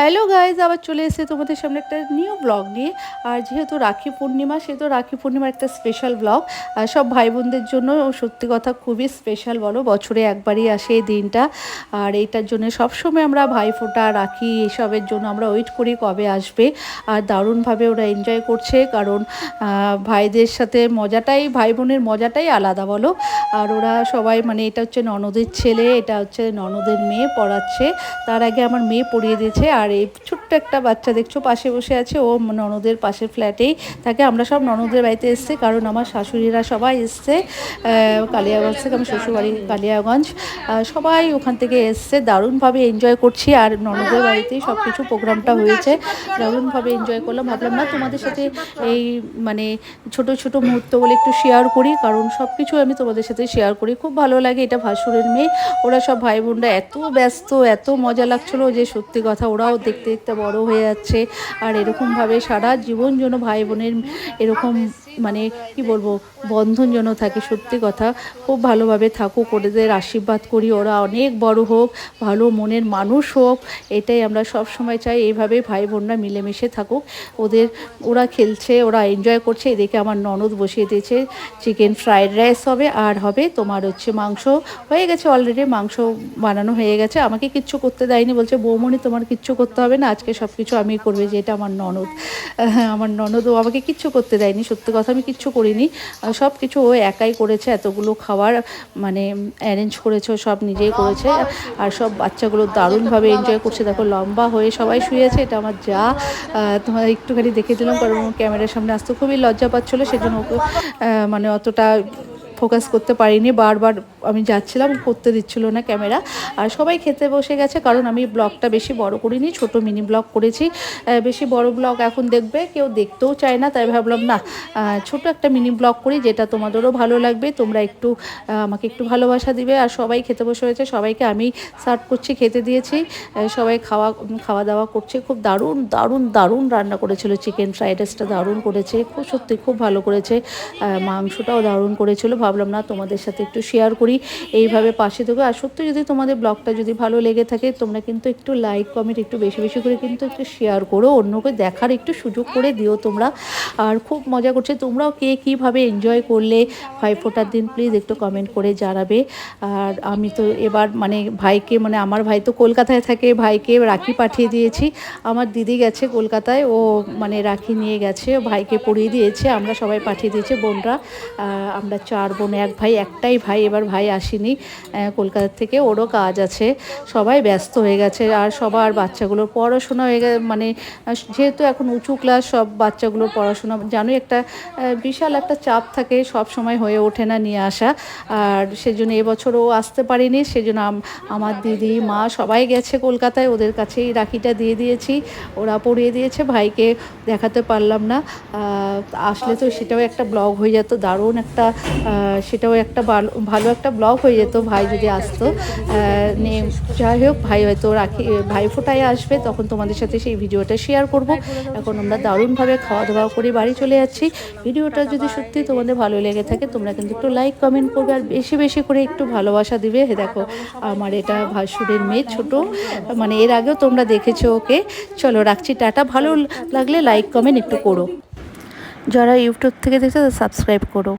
Hello guys আবার চলে এসেছে তোমাদের সামনে একটা নিউ ব্লগ নিয়ে। আর যেহেতু রাখি পূর্ণিমা, সেহেতু রাখি পূর্ণিমার একটা স্পেশাল ব্লগ সব ভাই বোনদের জন্য সত্যি কথা খুবই স্পেশাল বলো, বছরে একবারই আসে এই দিনটা। আর এইটার জন্য সবসময় আমরা ভাইফোঁটা রাখি, এসবের জন্য আমরা ওয়েট করি কবে আসবে। আর দারুণভাবে ওরা এনজয় করছে, কারণ ভাইদের সাথে মজাটাই ভাই বোনের মজাটাই আলাদা বলো। আর ওরা সবাই মানে এটা হচ্ছে ননদের ছেলে, এটা হচ্ছে ননদের মেয়ে পড়াচ্ছে। তার আগে আমার মেয়ে পড়িয়ে দিয়েছে, আর এই ছোট্ট একটা বাচ্চা দেখছ, পাশে বসে আছে, ও ননদের পাশের ফ্ল্যাটেই থাকে। আমরা সব ননদের বাড়িতে এসছে, কারণ আমার শাশুড়িরা সবাই এসছে কালিয়াগঞ্জ থেকে আমার শ্বশুরবাড়ি কালিয়াগঞ্জ। সবাই ওখান থেকে এসছে, দারুণভাবে এনজয় করছি, আর ননদের বাড়িতেই সব কিছু প্রোগ্রামটা হয়েছে। দারুণভাবে এনজয় করলাম, ভাবলাম, না, তোমাদের সাথে এই মানে ছোট ছোট মুহূর্তগুলো একটু শেয়ার করি, কারণ সব কিছু আমি তোমাদের সাথে শেয়ার করি। খুব ভালো লাগে, এটা ভাসুরের মেয়ে। ওরা সব ভাই বোনরা এত ব্যস্ত, এত মজা লাগছিল যে সত্যি কথা, ওরাও দেখতে দেখতে বড় হয়ে যাচ্ছে। আর এরকমভাবে সারা জীবন যেন ভাই বোনের এরকম মানে কি বলব, বন্ধন যেন থাকে, সত্যি কথা। খুব ভালোভাবে থাকুক ওদের আশীর্বাদ করি, ওরা অনেক বড় হোক, ভালো মনের মানুষ হোক, এটাই আমরা সব সময় চাই। এইভাবে ভাই বোনরা মিলেমিশে থাকুক। ওদের, ওরা খেলছে, ওরা এনজয় করছে, এদিকে আমার ননদ বসিয়ে দিয়েছে চিকেন ফ্রাইড রাইস হবে, আর হবে তোমার হচ্ছে মাংস। হয়ে গেছে অলরেডি মাংস বানানো হয়ে গেছে। আমাকে কিচ্ছু করতে দেয়নি, বলছে বৌমনি তোমার কিচ্ছু করতে হবে না, আজকে সব কিছু আমি করবে যে এটা আমার ননদ। আমার ননদ, ও আমাকে কিচ্ছু করতে দেয়নি, সত্যি কথা আমি কিচ্ছু করিনি। সব কিছু ও একাই করেছে, এতগুলো খাবার মানে অ্যারেঞ্জ করেছে সব নিজেই করেছে। আর সব বাচ্চাগুলো দারুণভাবে এনজয় করছে। দেখো, লম্বা হয়ে সবাই শুয়েছে, এটা আমার যা। তোমার একটুখানি দেখে দিলাম, কারণ ক্যামেরার সামনে আসতে খুবই লজ্জা পাচ্ছিলো, সেজন্য ওকে মানে অতটা ফোকাস করতে পারিনি, বারবার আমি যাচ্ছিলাম, করতে দিচ্ছিল না ক্যামেরা। আর সবাই খেতে বসে গেছে, কারণ আমি ব্লগটা বেশি বড় করিনি, ছোট মিনি ব্লগ করেছি। বেশি বড় ব্লগ এখন দেখবে, কেউ দেখতেও চায় না, তাই ভাবলাম, না ছোট একটা মিনি ব্লগ করি, যেটা তোমাদেরও ভালো লাগবে, তোমরা একটু আমাকে একটু ভালোবাসা দিবে। আর সবাই খেতে বসে হয়েছে সবাইকে আমি সার্ভ করছি, খেতে দিয়েছি। সবাই খাওয়া খাওয়া দাওয়া করছে, খুব দারুণ দারুণ দারুণ রান্না করেছিল চিকেন ফ্রাইড রাইসটা দারুণ করেছে, খুব, সত্যি খুব ভালো করেছে। মাংসটাও দারুণ করেছিল ভাবলাম না, তোমাদের সাথে একটু শেয়ার করি, এইভাবে পাশে থেকো। আর সত্যি যদি তোমাদের ব্লগটা যদি ভালো লেগে থাকে, তোমরা কিন্তু একটু লাইক কমেন্ট একটু বেশি বেশি করে কিন্তু একটু শেয়ার করো, অন্যকে দেখার একটু সুযোগ করে দিও তোমরা। আর খুব মজা করছে, তোমরাও কে কীভাবে এনজয় করলে? ভাই ফোটার দিন প্লিজ একটু কমেন্ট করে জানাবে। আর আমি তো এবার মানে ভাইকে মানে আমার ভাই তো কলকাতায় থাকে, ভাইকে রাখি পাঠিয়ে দিয়েছি। আমার দিদি গেছে কলকাতায়, ও মানে রাখি নিয়ে গেছে, ভাইকে পরিয়ে দিয়েছে, আমরা সবাই পাঠিয়ে দিয়েছে বোনরা। আমরা চার বোন, এক ভাই, একটাই ভাই, এবার ভাই আসেনি। কলকাতা থেকে ওরও কাজ আছে। সবাই ব্যস্ত হয়ে গেছে। আর সবার বাচ্চাগুলোর পড়াশোনা হয়ে গেছে। মানে যেহেতু এখন উঁচু ক্লাস সব বাচ্চাগুলোর পড়াশোনা, জানোই একটা বিশাল একটা চাপ থাকে, সব সময় হয়ে ওঠে না নিয়ে আসা। আর সেজন্য এবছরও আসতে পারিনি। সেজন্য আমার দিদি, মা সবাই গেছে কলকাতায়। ওদের কাছেই রাখিটা দিয়ে দিয়েছি। ওরা পড়িয়ে দিয়েছে। ভাইকে দেখাতে পারলাম না। আসলে তো সেটাও একটা ব্লগ হয়ে যেত। দারুণ একটা সেটাও একটা ভালো একটা ব্লগ হয়ে যেত ভাই যদি আসতো। আহ, নে যাই হোক ভাই হয়তো রাখি ভাই ফোটায় আসবে তখন তোমাদের সাথে সেই ভিডিওটা শেয়ার করব। এখন আমরা দারুণভাবে খাওয়া দাওয়া করে বাড়ি চলে যাচ্ছি। ভিডিওটা যদি সত্যি তোমাদের ভালো লেগে থাকে তোমরা কিন্তু একটু লাইক কমেন্ট করবে আর বেশি বেশি করে একটু ভালোবাসা দিবে। হে দেখো আমার এটা ভাসুরের মেয়ে ছোট মানে এর আগেও তোমরা দেখেছ ওকে। চলো রাখছি টাটা। ভালো লাগলে লাইক কমেন্ট একটু করো। যারা ইউটিউব থেকে দেখছ সাবস্ক্রাইব করো।